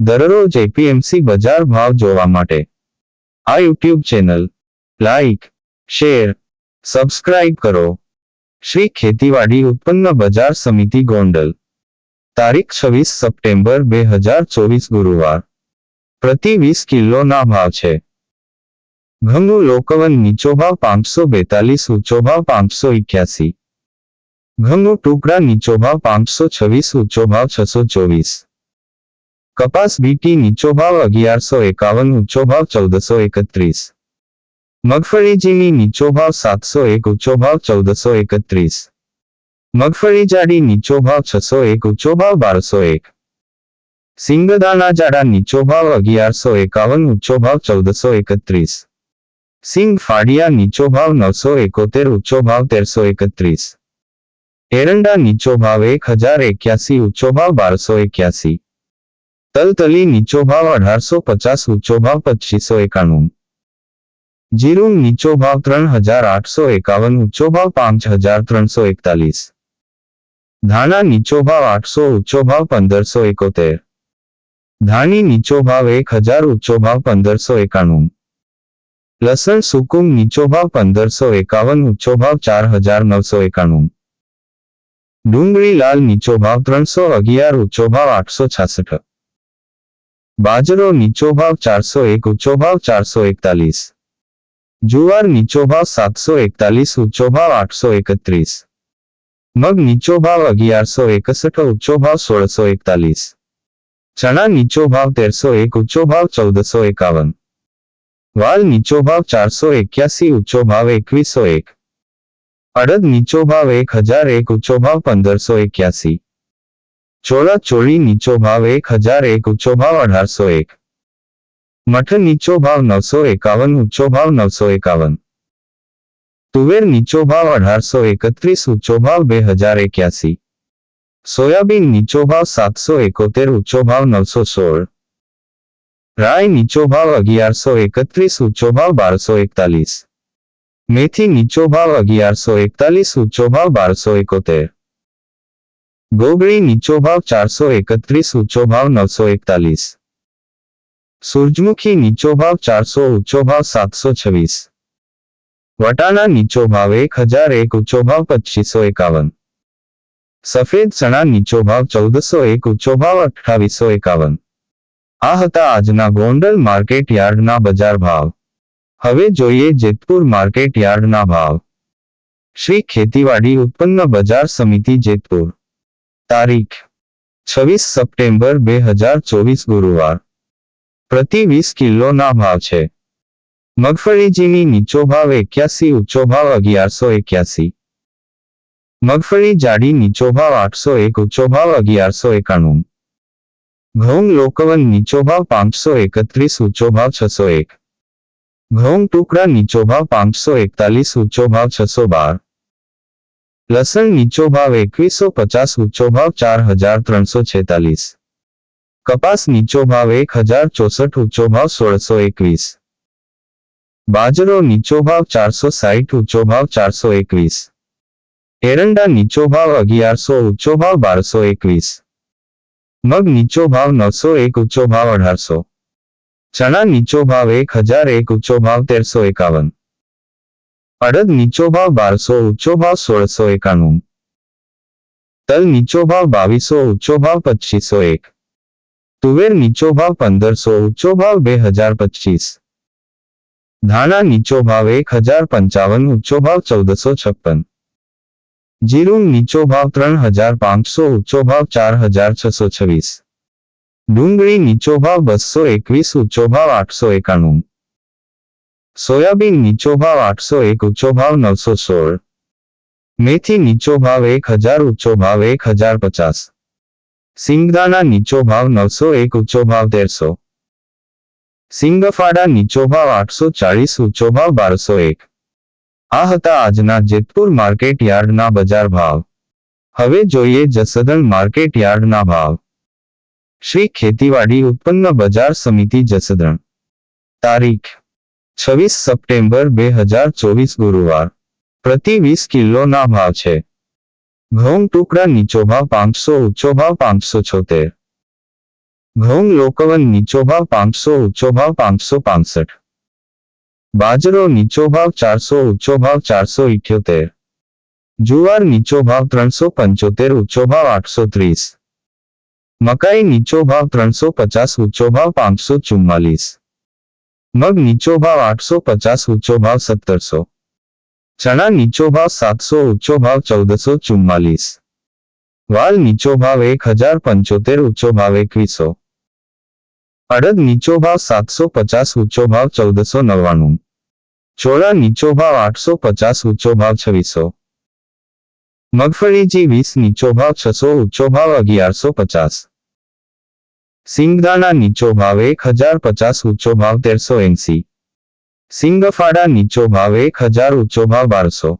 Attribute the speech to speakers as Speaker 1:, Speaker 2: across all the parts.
Speaker 1: દરરોજ એપીએમસી બજાર ભાવ જોવા માટે આ YouTube channel like share subscribe કરો શ્રી ખેતીવાડી ઉત્પન્ન બજાર સમિતિ ગોંડલ તારીખ છવ્વીસ સપ્ટેમ્બર બે હજાર ચોવીસ ગુરુવાર પ્રતિ વીસ કિલોના ભાવ છે ઘઉંનું લોકવન નીચો ભાવ પાંચસો બેતાલીસ ઊંચો ભાવ પાંચસો ઇઠ્યાસી ઘઉંનું ટુકડા નીચો ભાવ પાંચસો છવ્વીસ ઊંચો ભાવ છસો ચોવીસ કપાસ બીટી નીચો ભાવ અગિયારસો એકાવન, ઊંચો ભાવ ચૌદસો એકત્રીસ. મગફળી ઝીણી નીચો ભાવ સાતસો એક, ઊંચો ભાવ ચૌદસો એકત્રીસ. મગફળી જાડી નીચો ભાવ છસો એક, ઊંચો ભાવ બારસો એક. સિંગદાણા જાડા નીચો ભાવ અગિયારસો એકાવન, ઊંચો ભાવ ચૌદસો એકત્રીસ. સિંગ ફાડિયા નીચો ભાવ નવસો એકોતેર, ઊંચો ભાવ તેરસો એકત્રીસ. એરંડા નીચો ભાવ એક હજાર એક્યાસી, ઊંચો ભાવ બારસો એક્યાસી. તલતલી નીચો ભાવ અઢારસો પચાસ ઊંચો ભાવ પચીસો એકાણું જીરું નીચો ભાવ ત્રણ હજાર આઠસો એકાવન ઊંચો ભાવ પાંચ હજાર ત્રણસો એકતાલીસ ધાણા નીચો ભાવ આઠસો ઊંચો ભાવ પંદરસો એકોતેર ધાણી નીચો ભાવ એક હજાર ઊંચો ભાવ પંદરસો એકાણું લસણ સુકુમ નીચો ભાવ પંદરસો એકાવન ઊંચો ભાવ ચાર હજાર નવસો એકાણું ડુંગળી લાલ નીચો ભાવ ત્રણસો અગિયાર ઊંચો ભાવ આઠસો છાસઠ બાજરો નીચો ભાવ ચારસો એક ઊંચો ભાવ ચારસો એકતાલીસ જુવાર નીચો ભાવ સાતસો એકતાલીસ ઊંચો ભાવ આઠસો એકત્રીસ મગ નીચો ભાવ અગિયારસો એકસઠ ઊંચો ભાવ સોળસો એકતાલીસ ચણા નીચો ભાવ તેરસો એક ઊંચો ભાવ ચૌદસો એકાવન વાલ નીચો ભાવ ચારસો એક્યાસી ઊંચો ભાવ એકવીસો એક અડદ નીચો ભાવ એક હજાર એક ઊંચો ભાવ પંદરસો એક્યાસી ચોળા ચોળી નીચો ભાવ એક હજાર એક, ઊંચો ભાવ અઢારસો એક. મઠ નીચો ભાવ નવસો એકાવન, ઊંચો ભાવ નવસો એકાવન. તુવેર નીચો ભાવ અઢારસો એકત્રીસ, ઊંચો ભાવ બે હજાર એક્યાસી. સોયાબીન નીચો ભાવ સાતસો એકોતેર, ઊંચો ભાવ નવસો સોળ. રાય નીચો ભાવ અગિયારસો એકત્રીસ, ઊંચો ભાવ બારસો એકતાલીસ. મેથી નીચો ભાવ અગિયારસો એકતાલીસ, ઊંચો ભાવ બારસો એકોતેર. ગોગળી નીચો ભાવ ચારસો એકત્રીસ, ઊંચો ભાવ નવસો એકતાલીસ. સૂરજમુખી નીચો ભાવ ચારસો, ઊંચો ભાવ સાતસો છવ્વીસ. વટાણા નીચો ભાવ એક હજાર એક, ઊંચો ભાવ પચીસો એકાવન. સફેદ ચણા નીચો ભાવ ચૌદસો એક, ઊંચો ભાવ અઠ્ઠાવીસો એકાવન. આ હતા આજના ગોંડલ માર્કેટ યાર્ડના બજાર ભાવ. હવે જોઈએ જેતપુર માર્કેટ યાર્ડના ભાવ. શ્રી ખેતીવાડી ઉત્પન્ન બજાર સમિતિ જેતપુર. તારીખ છવ્વીસ સપ્ટેમ્બર બે હજાર ચોવીસ ગુરુવાર પ્રતિ વીસ કિલોના ભાવ છે મગફળી ઝીણી નીચો ભાવ એક્યાસી ઊંચો ભાવ અગિયારસો એક્યાસી મગફળી જાડી નીચો ભાવ આઠસો એક ઊંચો ભાવ અગિયારસો એકાણું ઘઉં લોકવન નીચો ભાવ પાંચસો એકત્રીસ ઊંચો ભાવ છસો એક ઘઉં ટુકડા નીચો ભાવ પાંચસો એકતાલીસ ઊંચો ભાવ છસો બાર લસણ નીચો ભાવ એકવીસો પચાસ ઊંચો ભાવ ચાર હજાર ત્રણસો છેતાલીસ કપાસ નીચો ભાવ એક હજાર ચોસઠ ઊંચો ભાવ સોળસો એકવીસ બાજરો નીચો ભાવ ચારસો સાઠ ઊંચો ભાવ ચારસો એકવીસ એરંડા નીચો ભાવ અગિયારસો ઊંચો ભાવ બારસો એકવીસ મગ નીચો ભાવ નવસો એક ઊંચો ભાવ અઢારસો ચણા નીચો ભાવ એક હજાર એક ઊંચો ભાવ તેરસો એકાવન અડદ નીચો ભાવ બારસો ઊંચો ભાવ સોળસો એકાણું તલ નીચો ભાવ બાવીસો ઊંચો ભાવ પચીસો એક તુવેર નીચો ભાવ પંદરસો ઊંચો ભાવ બે હજાર પચીસ ધાણા નીચો ભાવ એક હજાર પંચાવન ઊંચો ભાવ ચૌદસો છપ્પન જીરું નીચો ભાવ ત્રણ હજાર પાંચસો ઊંચો ભાવ ચાર હજાર છસો છવ્વીસ ડુંગળી નીચો ભાવ બસો એકવીસ ઊંચો ભાવ આઠસો એકાણું સોયાબીન નીચો ભાવ આઠસો એક ઊંચો ભાવ નવસો સોળ. મેથી નીચો ભાવ એક હજાર ઊંચો ભાવ એક હજાર પચાસ. સિંગદાણા નીચો ભાવ નવસો એક ઊંચો ભાવ તેરસો. સિંગફાડા નીચો ભાવ આઠસો ચાળીસ ઊંચો ભાવ બારસો એક. આ હતા આજના જેતપુર માર્કેટ યાર્ડના બજાર ભાવ. હવે જોઈએ જસદણ માર્કેટ યાર્ડના ભાવ. શ્રી ખેતીવાડી ઉત્પન્ન બજાર સમિતિ જસદણ. તારીખ છવ્વીસ સપ્ટેમ્બર બે હજાર ચોવીસ ગુરુવાર પ્રતિ વીસ કિલોના ભાવ છે ઘઉં ટુકડા નીચો ભાવ પાંચસો ઊંચો ભાવ પાંચસો છોતેર ઘઉં લોકવન નીચો ભાવ પાંચસો ઊંચો ભાવ પાંચસો પાંસઠ બાજરો નીચો ભાવ ચારસો ઊંચો ભાવ ચારસો ઇઠ્યોતેર જુવાર નીચો ભાવ ત્રણસો પંચોતેર ઊંચો ભાવ આઠસો ત્રીસ મકાઈ નીચો ભાવ ત્રણસો પચાસ ઊંચો ભાવ પાંચસો ચુમ્માલીસ મગ નીચો ભાવ આઠસો પચાસ, ઊંચો ભાવ સત્તરસો. ચણા નીચો ભાવ સાતસો, ઊંચો ભાવ ચૌદસો ચુમ્માલીસ. વાલ નીચો ભાવ એક હજાર પંચોતેર, ઊંચો ભાવ એકવીસો. અડદ નીચો ભાવ સાતસો પચાસ, ઊંચો ભાવ ચૌદસો નવ્વાણું. ચોળા નીચો ભાવ આઠસો પચાસ, ઊંચો ભાવ છવ્વીસો. મગફળી જી વીસ નીચો ભાવ છસો, ઊંચો ભાવ અગિયારસો પચાસ. સિંગદાણા નીચો ભાવ એક હજાર પચાસ ઊંચો ભાવ તેરસો એંસી સિંગફાડા નીચો ભાવ એક હજાર ઊંચો ભાવ બારસો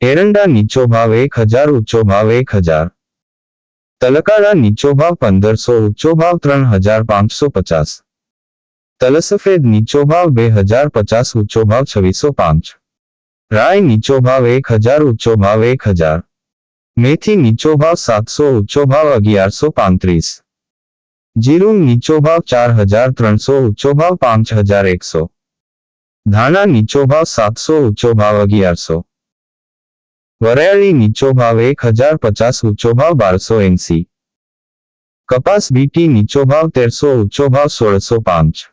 Speaker 1: એરંડા નીચો ભાવ એક હજાર ઊંચો ભાવ એક હજાર તલકાડા નીચો ભાવ પંદરસો ઊંચો ભાવ ત્રણ હજાર પાંચસો પચાસ તલસફેદ નીચો ભાવ બે હજાર પચાસ ઊંચો ભાવ છવ્વીસો પાંચ રાય નીચો ભાવ એક હજાર ઊંચો ભાવ એક હજાર મેથી નીચો ભાવ સાતસો ઊંચો ભાવ અગિયારસો પાંત્રીસ જીરું નીચો ભાવ ચાર હજાર ત્રણસો ઊંચો ભાવ પાંચ હજાર એકસો ધાણા નીચો ભાવ સાતસો ઊંચો ભાવ અગિયારસો વરિયાળી નીચો ભાવ એક હજાર પચાસ ઊંચો ભાવ બારસો એંસી કપાસ બીટી નીચો ભાવ તેરસો ઊંચો ભાવ સોળસો પાંચ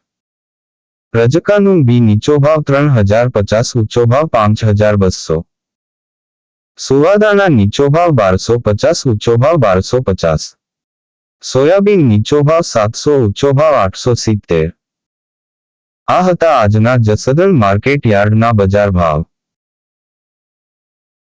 Speaker 1: રજકાનું બી નીચો ભાવ ત્રણ હજાર પચાસ ઊંચો ભાવ પાંચ હજાર બસો સુવાદાણા નીચો ભાવ બારસો પચાસ ઊંચો ભાવ બારસો પચાસ સોયાબીન નીચો ભાવ સાતસો ઊંચો ભાવ આઠસો સિત્તેર. આ હતા આજના જસદલ માર્કેટ યાર્ડના બજાર ભાવ.